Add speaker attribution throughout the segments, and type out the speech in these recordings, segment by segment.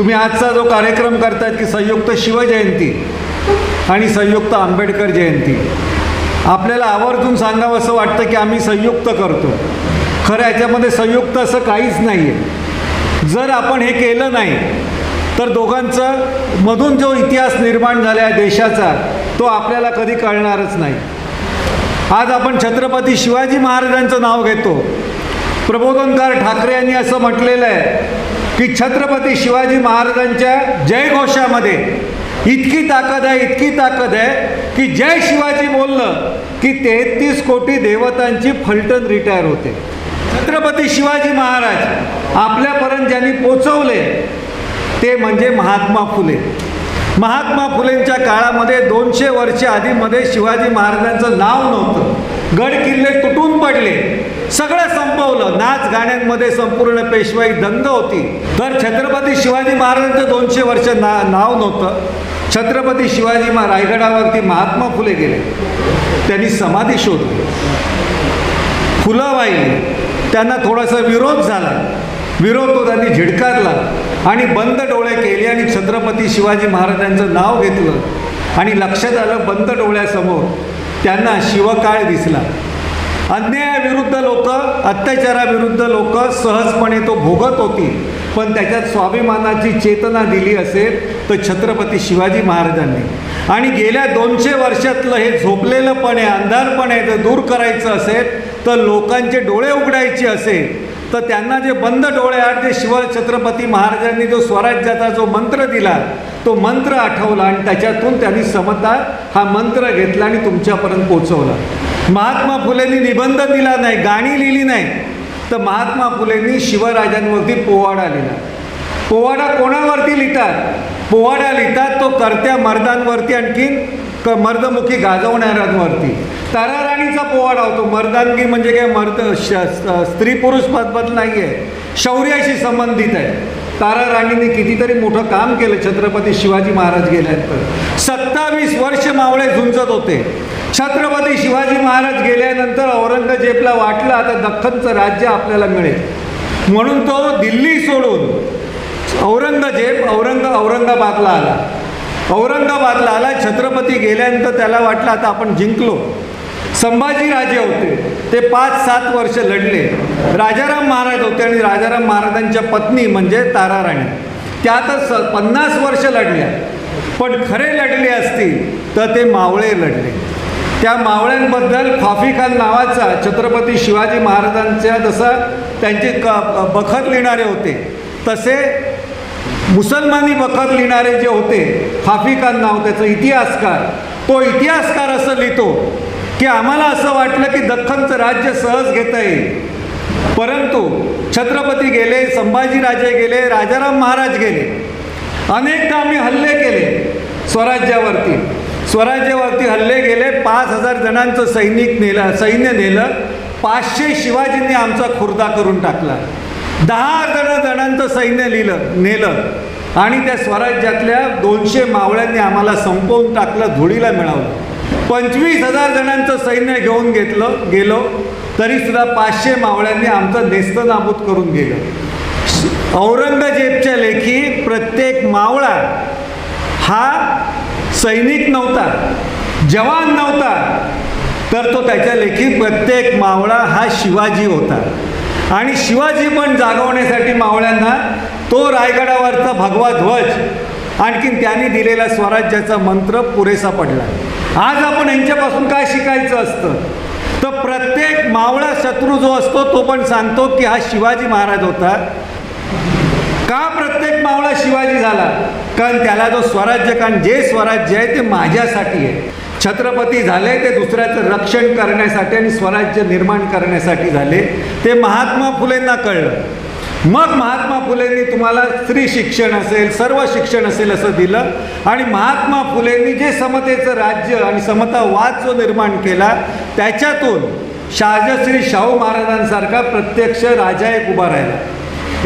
Speaker 1: तुम्ही आजचा जो कार्यक्रम करतायत की संयुक्त शिवजयंती आणि संयुक्त आंबेडकर जयंती. आपल्याला आवर्जून सांगावं असं वाटतं की आम्ही संयुक्त करतो. खरं याच्यामध्ये संयुक्त असं काहीच नाही आहे जर आपण हे केलं नाही तर दोघांचं मधून जो इतिहास निर्माण झाला आहे देशाचा तो आपल्याला कधी कळणारच नाही. आज आपण छत्रपती शिवाजी महाराजांचं नाव घेतो. प्रबोधनकार ठाकरे यांनी असं म्हटलेलं आहे की छत्रपती शिवाजी महाराजांच्या जयघोषामध्ये इतकी ताकद आहे इतकी ताकद आहे की जय शिवाजी बोललं की तेहतीस कोटी देवतांची फलटण रिटायर होते. छत्रपती शिवाजी महाराज आपल्यापर्यंत ज्यांनी पोचवले ते म्हणजे महात्मा फुले. महात्मा फुलेंच्या काळामध्ये दोनशे वर्ष आधीमध्ये शिवाजी महाराजांचं नाव नव्हतं. गड किल्ले तुटून पडले. सगळं संपवलं. नाच गाण्यांमध्ये संपूर्ण पेशवाई दंग होती. तर छत्रपती शिवाजी महाराजांचं दोनशे वर्ष ना नाव नव्हतं. छत्रपती शिवाजी मा रायगडावरती महात्मा फुले गेले. त्यांनी समाधी शोधली. फुलं वाहिली. त्यांना थोडासा विरोध झाला. विरोध तो त्यांनी झिडकारला. आणि बंद डोळे केले आणि छत्रपती शिवाजी महाराजांचं नाव घेतलं. आणि लक्षात आलं बंद डोळ्यासमोर त्यांना शिवकाळ दिसला. अन्यायाविरुद्ध लोक अत्याचाराविरुद्ध लोक सहजपणे तो भोगत होती. पण त्याच्यात स्वाभिमानाची चेतना दिली असेल तर छत्रपती शिवाजी महाराजांनी. आणि गेल्या दोनशे वर्षातलं हे झोपलेलं पण आहे अंधारपण आहे जर दूर करायचं असेल तर लोकांचे डोळे उघडायचे असेल. तर त्यांना जे बंद डोळ्याआड जे शिव छत्रपती महाराजांनी जो स्वराज्याचा जो मंत्र दिला तो मंत्र आठवला आणि त्याच्यातून त्यांनी समता हा मंत्र घेतला आणि तुमच्यापर्यंत पोचवला महात्मा फुलेंनी निबंध दिला नाही गाणी लिहिली नाही तर महात्मा फुलेंनी शिवराजांवरती पोवाडा लिहिला. पोवाडा कोणावरती लिहितात? पोवाडा लिहितात तो करत्या मर्दांवरती आणखीन क मर्दमुखी गाजवणाऱ्यांवरती तारा राणीचा पोवाडा होतो. मर्दानगी म्हणजे काय? मर्द श स्त्री पुरुष पदपद नाही आहे शौर्याशी संबंधित आहे. तारा राणीने कितीतरी मोठं काम केलं. छत्रपती शिवाजी महाराज गेल्यानंतर सत्तावीस वर्ष मावळे झुंजत होते. छत्रपती शिवाजी महाराज गेल्यानंतर औरंगजेबला वाटलं आता दख्खनचं राज्य आपल्याला मिळेल. म्हणून तो दिल्ली सोडून औरंगजेब औरंग औरंगाबादला आला. औरंगाबादला आला छत्रपती गेल्यानंतर त्याला वाटलं आता आपण जिंकलो. संभाजीराजे होते. ते पाच सात वर्ष लढले. राजाराम महाराज होते आणि राजाराम महाराजांच्या पत्नी म्हणजे ताराराणी. त्या आता स पन्नास वर्ष लढल्या. पण खरे लढले असतील तर ते मावळे लढले. त्या मावळ्यांबद्दल फाफी खान नावाचा छत्रपती शिवाजी महाराजांच्या जसा त्यांचे क बखत लिहिणारे होते तसे मुसलमानी बखत लिहिणारे जे होते हाफी नाव हो, त्याचं इतिहासकार तो इतिहासकार असं लिहितो की आम्हाला असं वाटलं की दख्खनचं राज्य सहज घेता येईल. परंतु छत्रपती गेले संभाजीराजे गेले राजाराम महाराज गेले. अनेकदा आम्ही हल्ले केले स्वराज्यावरती. स्वराज्यावरती हल्ले गेले पाच हजार जणांचं सैनिक नेलं सैन्य नेलं पाचशे शिवाजींनी आमचा खुर्दा करून टाकला. दहा हजार जणांचं सैन्य लिहिलं नेलं. आणि त्या स्वराज्यातल्या दोनशे मावळ्यांनी आम्हाला संपवून टाकलं धुळीला मिळवलं. पंचवीस हजार जणांचं सैन्य घेऊन घेतलं गेलो. तरीसुद्धा पाचशे मावळ्यांनी आमचं नेस्तनाबूत करून गेलं. औरंगजेबच्या लेखी प्रत्येक मावळा हा सैनिक नव्हता जवान नव्हता. तर तो त्याच्या लेखी प्रत्येक मावळा हा शिवाजी होता. आणि शिवाजी पण जागवण्यासाठी मावळ्यांना तो रायगडावरचा भगवा ध्वज आणखीन त्यांनी दिलेला स्वराज्याचा मंत्र पुरेसा पडला. आज आपण यांच्यापासून काय शिकायचं असतं? तर प्रत्येक मावळा शत्रू जो असतो तो पण सांगतो की हा शिवाजी महाराज होता. का प्रत्येक मावळा शिवाजी झाला? कारण त्याला जो स्वराज्य कारण जे स्वराज्य आहे ते माझ्यासाठी आहे. छत्रपती झाले ते दुसऱ्याचं रक्षण करण्यासाठी आणि स्वराज्य निर्माण करण्यासाठी झाले. ते महात्मा फुलेंना कळलं. मग महात्मा फुलेंनी तुम्हाला स्त्री शिक्षण असेल सर्व शिक्षण असेल असं दिलं आणि महात्मा फुलेंनी जे समतेचं राज्य आणि समतावाद जो निर्माण केला त्याच्यातून शहाजश्री शाहू महाराजांसारखा प्रत्यक्ष राजा एक उभा राहिला.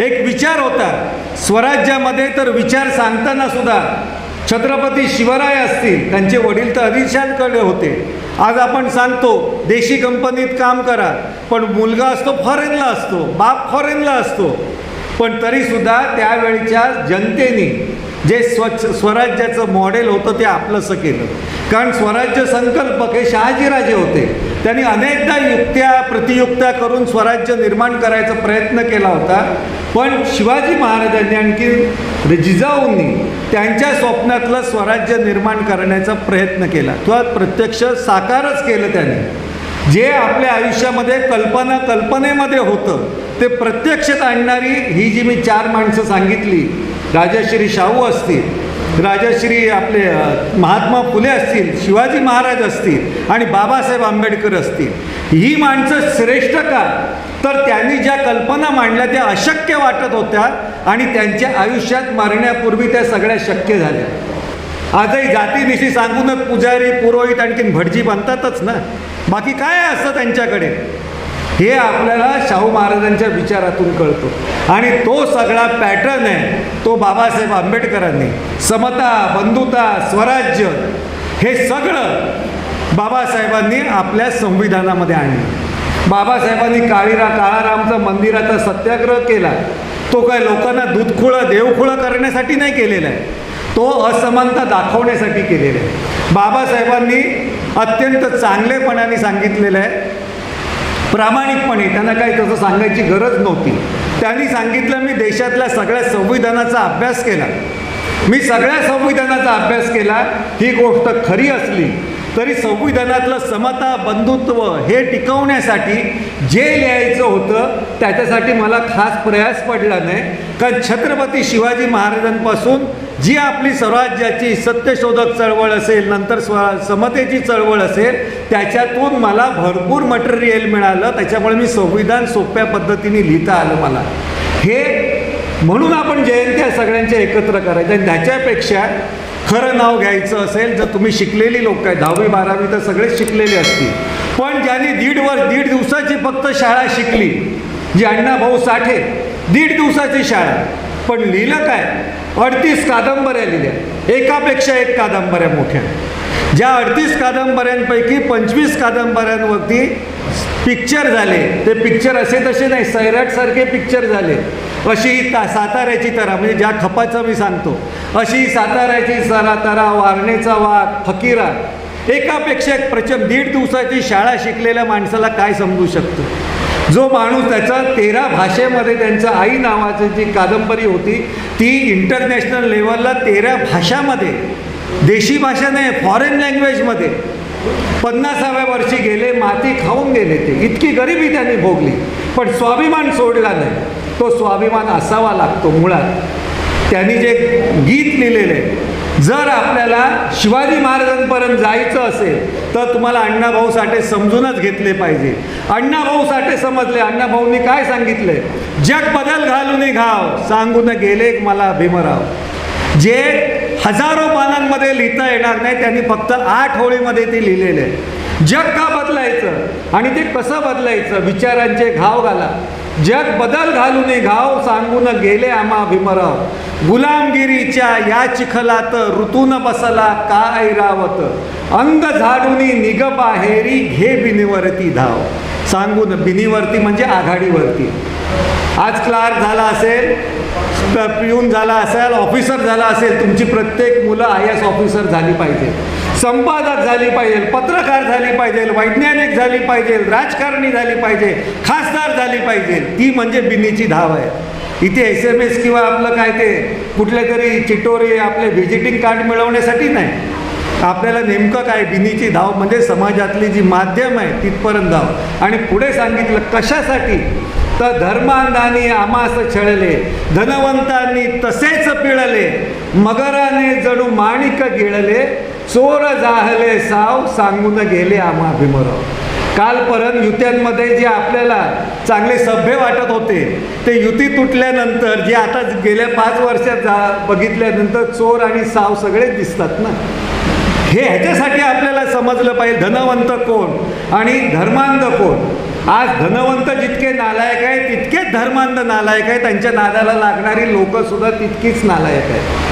Speaker 1: एक विचार होता. स्वराज्यामध्ये तर विचार सांगताना सुद्धा छत्रपती शिवराय असतील त्यांचे वडील तर अधिशांकडे होते. आज आपण सांगतो देशी कंपनीत काम करा पण मुलगा असतो फॉरेनला असतो बाप फॉरेनला असतो. पण तरीसुद्धा त्यावेळच्या जनतेने जे स्वच्छ स्वराज्याचं मॉडेल होतं ते आपलंसं केलं. कारण स्वराज्य संकल्पक हे शहाजीराजे होते. त्यांनी अनेकदा युक्त्या प्रतियुक्त्या करून स्वराज्य निर्माण करायचा प्रयत्न केला होता. पण शिवाजी महाराजांनी आणखी जिजाऊंनी त्यांच्या स्वप्नातलं स्वराज्य निर्माण करण्याचा प्रयत्न केला. किंवा प्रत्यक्ष साकारच केलं त्याने. जे आपल्या आयुष्यामध्ये कल्पना कल्पनेमध्ये होतं ते प्रत्यक्षात आणणारी ही जी मी चार माणसं सांगितली राजाश्री शाहू असतील राजाश्री आपले महात्मा फुले असतील शिवाजी महाराज असतील आणि बाबासाहेब आंबेडकर असतील ही माणसं श्रेष्ठ का? तर त्यांनी ज्या कल्पना मांडल्या त्या अशक्य वाटत होत्या आणि त्यांच्या आयुष्यात मरण्यापूर्वी त्या सगळ्या शक्य झाल्या. आजही जातीनिशी सांगूनच पुजारी पुरोहित आणखीन भटजी बनतातच ना? बाकी काय असतं त्यांच्याकडे? हे आपल्याला शाहू महाराजांच्या विचारातून कळतो. आणि तो सगळा पॅटर्न आहे तो बाबासाहेब आंबेडकरांनी. समता बंधुता स्वराज्य हे सगळं बाबासाहेबांनी आपल्या संविधानामध्ये आणलं. बाबासाहेबांनी काळीरा काळारामचा मंदिराचा सत्याग्रह केला. तो काय लोकांना दूधखुळं देवखुळं करण्यासाठी नाही केलेला आहे. तो असमानता दाखवण्यासाठी केलेला आहे. बाबासाहेबांनी अत्यंत चांगलेपणाने सांगितलेलं आहे प्रामाणिकपणे त्यांना काही तसं सांगायची गरज नव्हती. त्यांनी सांगितलं मी देशातल्या सगळ्या संविधानाचा अभ्यास केला. मी सगळ्या संविधानाचा अभ्यास केला ही गोष्ट खरी असली तरी संविधानातलं समता बंधुत्व हे टिकवण्यासाठी जे लिहायचं होतं त्याच्यासाठी मला खास प्रयास पडला नाही. कारण छत्रपती शिवाजी महाराजांपासून जी आपली स्वराज्याची सत्यशोधक चळवळ असेल नंतर स्व समतेची चळवळ असेल त्याच्यातून मला भरपूर मटेरियल मिळालं. त्याच्यामुळे मी संविधान सोप्या पद्धतीने लिहिता आलं मला. हे म्हणून आपण जयंत्या सगळ्यांच्या एकत्र करायच्या आणि त्याच्यापेक्षा खरं नाव घ्यायचं असेल जर तुम्ही शिकलेली लोक आहे दहावी बारावी तर सगळेच शिकलेले असतील. पण ज्यांनी दीड वर्ष दीड दिवसाची फक्त शाळा शिकली जी अण्णा भाऊ साठे दीड दिवसाची शाळा पण लिहिलं काय? अडतीस कादंबऱ्या लिहिल्या. एकापेक्षा एक कादंबऱ्या मोठ्या. ज्या अडतीस कादंबऱ्यांपैकी पंचवीस कादंबऱ्यांवरती पिक्चर झाले. ते पिक्चर असे तसे नाही सैराटसारखे पिक्चर झाले. अशी ही ता साताऱ्याची तरा म्हणजे ज्या खपाचं मी सांगतो. अशी साताऱ्याची सरा तरा वारणेचा वाघ फकीरा. एकापेक्षा एक प्रचंड दीड दिवसाची शाळा शिकलेल्या माणसाला काय समजू शकतं? जो माणूस त्याचा तेरा भाषेमध्ये त्यांचं आई नावाची जी कादंबरी होती ती इंटरनॅशनल लेवलला तेरा भाषामध्ये देशी भाषा नाही फॉरेन लँग्वेजमध्ये पन्नासाव्या वर्षी गेले माती खाऊन गेले ते. इतकी गरिबी त्यांनी भोगली. पण स्वाभिमान सोडला नाही. तो स्वाभिमान असावा लागतो मुळात. त्यांनी जे गीत लिहिलेलं आहे जर आपल्याला शिवाजी महाराजांपर्यंत जायचं असेल तर तुम्हाला अण्णाभाऊ साठे समजूनच घेतले पाहिजे. अण्णाभाऊ साठे समजले. अण्णाभाऊंनी काय सांगितले? जग बदल घालून घाव. सांगून गेले मला भीमराव. जे हजारो पानांमध्ये लिहिता येणार नाही त्यांनी फक्त आठ होळीमध्ये ते लिहिलेले. आहे जग का बदलायचं? आणि ते कसं बदलायचं? विचारांचे घाव घाला. जग बदल घालून घाव सांगून गेले आम्हा भीमराव. गुलामगिरीच्या या चिखलात ऋतून बसला काय रावत? अंग झाडूनी निग बाहेरी घे बिनीवरती धाव. सांगून बिनीवरती म्हणजे आघाडीवरती. आज क्लार्क झाला असेल पिऊन झाला असेल ऑफिसर झाला असेल तुमची प्रत्येक मुलं आय एस ऑफिसर झाली पाहिजे. संपादक झाली पाहिजे पत्रकार झाली पाहिजे वैज्ञानिक झाली पाहिजे राजकारणी झाली पाहिजे खासदार झाली पाहिजे ती म्हणजे बिनीची धाव आहे. इथे एस एम एस किंवा आपलं काय ते कुठले तरी चिटोरे आपले व्हिजिटिंग कार्ड मिळवण्यासाठी नाही. आपल्याला नेमकं काय बिनीची धाव म्हणजे समाजातली जी माध्यम आहे तिथपर्यंत धाव. आणि पुढे सांगितलं कशासाठी? तर धर्मांधानी आमास छळले धनवंतांनी तसेच पिळले मगराने जणू माणिक गिळले चोर जाहले साव सांगून गेले आम्हा भीमराव. कालपर्यंत युत्यांमध्ये जे आपल्याला चांगले सभ्य वाटत होते ते युती तुटल्यानंतर जे आता गेल्या पाच वर्षात जा बघितल्यानंतर चोर आणि साव सगळेच दिसतात ना? हे ह्याच्यासाठी आपल्याला समजलं पाहिजे धनवंत कोण आणि धर्मांध कोण? आज धनवंत जितके नालायक आहे तितकेच धर्मांध नालायक आहे त्यांच्या नादाला लागणारी लोकंसुद्धा तितकीच नालायक आहेत.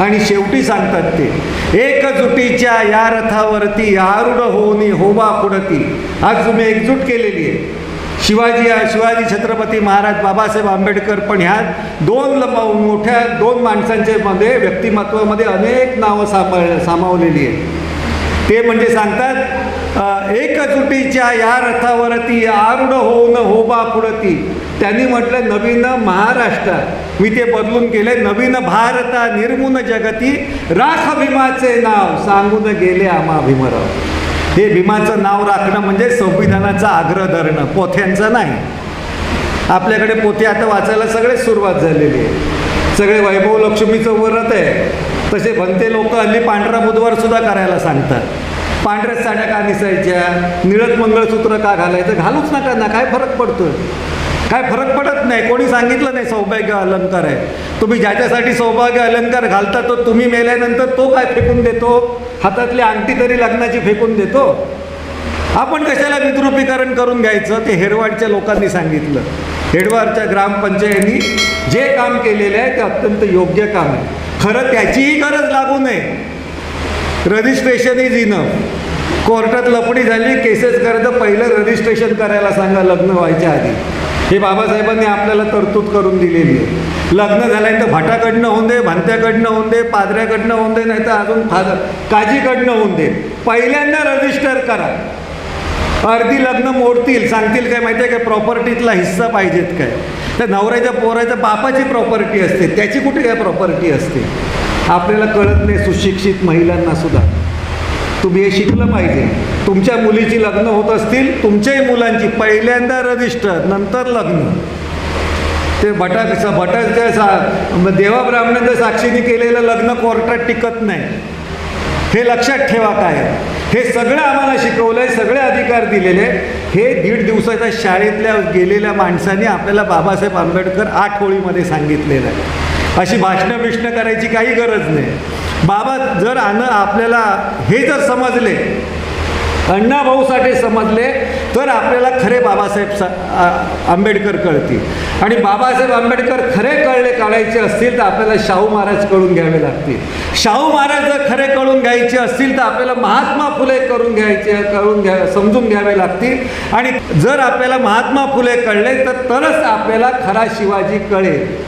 Speaker 1: आणि शेवटी सांगतात ते एकजुटीच्या या रथावरती आरुढ होऊनी होबा पुढती. आज तुम्ही एकजूट केलेली आहे. शिवाजी शिवाजी छत्रपती महाराज बाबासाहेब आंबेडकर पण ह्या दोन मोठ्या दोन माणसांच्या मध्ये व्यक्तिमत्वामध्ये अनेक नावं सामा सामावलेली आहेत. ते म्हणजे सांगतात एकजुटीच्या या रथावरती आरूढ होऊन होबा पुढती. त्यांनी म्हटलं नवीन महाराष्ट्र. मी ते बदलून केले नवीन भारता निर्मून जगती. राख भीमाचे नाव. सांगून गेले आम्हा भीमराव. हे भीमाचं नाव राखणं म्हणजे संविधानाचा आग्रह धरणं. पोथ्यांचं नाही. आपल्याकडे पोथे आता वाचायला सगळेच सुरुवात झालेली आहे. सगळे वैभव लक्ष्मीचं व्रत आहे. तसे भंते लोक हल्ली पांढरा बुधवार सुद्धा करायला सांगतात. पांढऱ्याच साड्या का निसायच्या? निळत मंगळसूत्र का घालायचं? घालूच नका ना. काय फरक पडतो काय फरक पडत नाही. कोणी सांगितलं नाही सौभाग्य अलंकार आहे. तुम्ही ज्याच्यासाठी सौभाग्य अलंकार घालता तो तुम्ही मेल्यानंतर तो काय फेकून देतो? हातातली अंगठी तरी लग्नाची फेकून देतो? आपण कशाला विद्रुपीकरण करून घ्यायचं? ते हेरवाडच्या लोकांनी सांगितलं. हेडवाडच्या ग्रामपंचायतींनी जे काम केलेलं आहे ते अत्यंत योग्य काम आहे. खरं त्याचीही गरज लागू नये. Registration is enough. कोर्टात लपडी झाली केसेस करायचं पहिलं रजिस्ट्रेशन करायला सांगा लग्न व्हायच्या आधी. हे बाबासाहेबांनी आपल्याला तरतूद करून दिलेली आहे. लग्न झाल्यानंतर भटाकडनं होऊन दे भांत्याकडनं होऊन दे पादऱ्याकडनं होऊन दे नाही तर अजून फादर काजीकडनं होऊन दे. पहिल्यांदा रजिस्टर करा. अर्धी लग्न मोडतील सांगतील काय माहिती आहे काय प्रॉपर्टीतला हिस्सा पाहिजेत काय? तर नवऱ्याच्या पोराच्या बापाची प्रॉपर्टी असते त्याची कुठे काय प्रॉपर्टी असते? आपल्याला कळत नाही सुशिक्षित महिलांना सुद्धा. तुम्ही हे शिकलं पाहिजे. तुमच्या मुलीची लग्न होत असतील तुमच्याही मुलांची पहिल्यांदा रजिस्टर नंतर लग्न. ते भटाचा भटाच्या सा देवा ब्राह्मणाच्या साक्षीने केलेलं लग्न कोर्टात टिकत नाही. हे लक्षात ठेवा काय हे सगळं आम्हाला शिकवलं आहे सगळे अधिकार दिलेले. हे दीड दिवसाच्या शाळेतल्या गेलेल्या माणसांनी आपल्याला बाबासाहेब आंबेडकर आठ होळीमध्ये सांगितलेलं आहे. अशी भाषणं बिष्णं करायची काही गरज नाही. बाबा जर आनं आपल्याला हे जर समजले अण्णाभाऊ साठे समजले तर आपल्याला खरे बाबासाहेब सा आंबेडकर कळतील. आणि बाबासाहेब आंबेडकर खरे कळले काढायचे असतील तर आपल्याला शाहू महाराज कळून घ्यावे लागतील. शाहू महाराज जर खरे कळून घ्यायचे असतील तर आपल्याला महात्मा फुले करून घ्यायचे कळून घ्या समजून घ्यावे लागतील. आणि जर आपल्याला महात्मा फुले कळले तर तरच आपल्याला खरा शिवाजी कळेल.